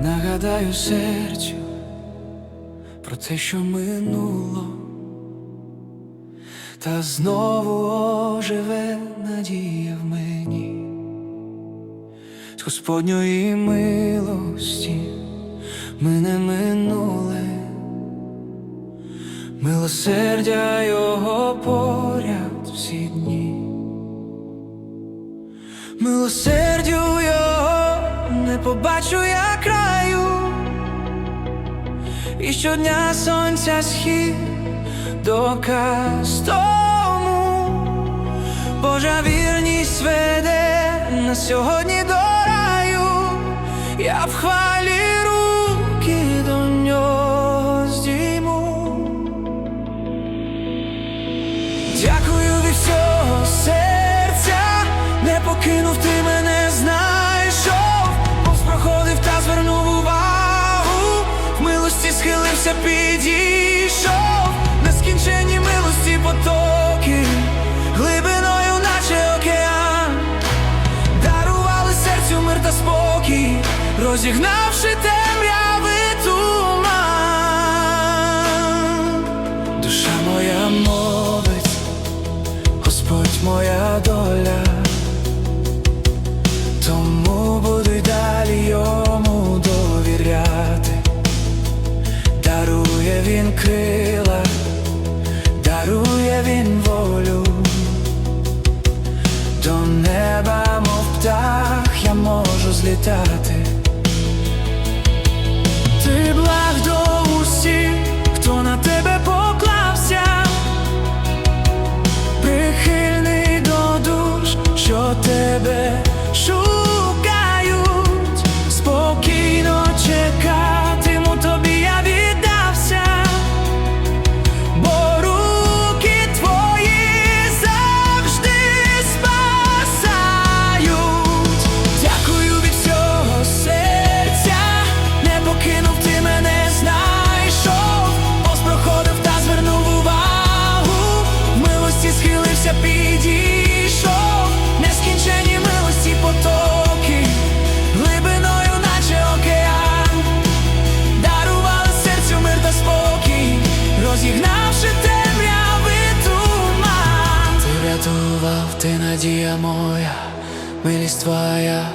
нагадаю серцю про те, що минуло, та знову оживе надія в мені. З Господньої милості мене минуле, милосердя Його поряд всі дні. Не побачу я краю, і щодня сонця схід доказ тому, Божа вірність веде на сьогодні до раю, я в хвалі руки до нього здійму. Дякую від всього серця, не покинув ти підійшов, нескінченні милості потоки, глибиною, наче океан, дарували серцю мир та спокій, розігнавши крила, дарує він волю, до неба, мов птах, я можу злітати. Моя, милість твоя,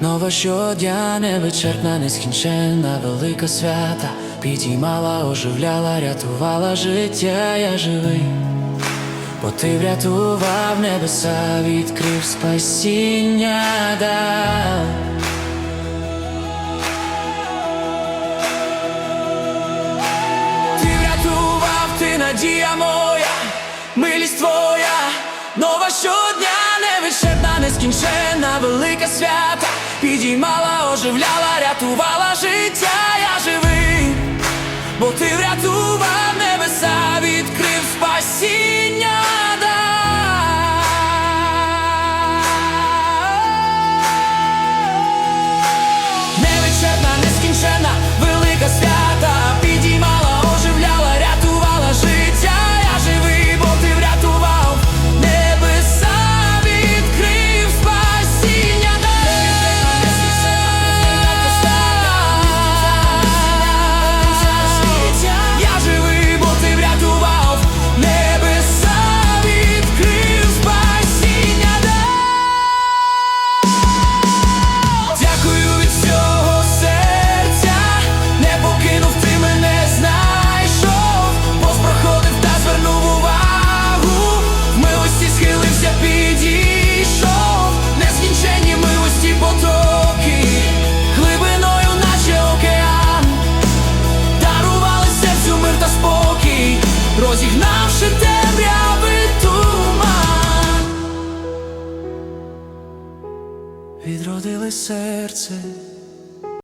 нова щодня, невичерпна, нескінченна, велика свята, підіймала, оживляла, рятувала життя, я живий. Бо ти врятував небеса, відкрив спасіння дав. Ти врятував, ти надія моя, невичерпна, на велика свята, підіймала, оживляла, рятувала життя, я живий, бо ти врятував серце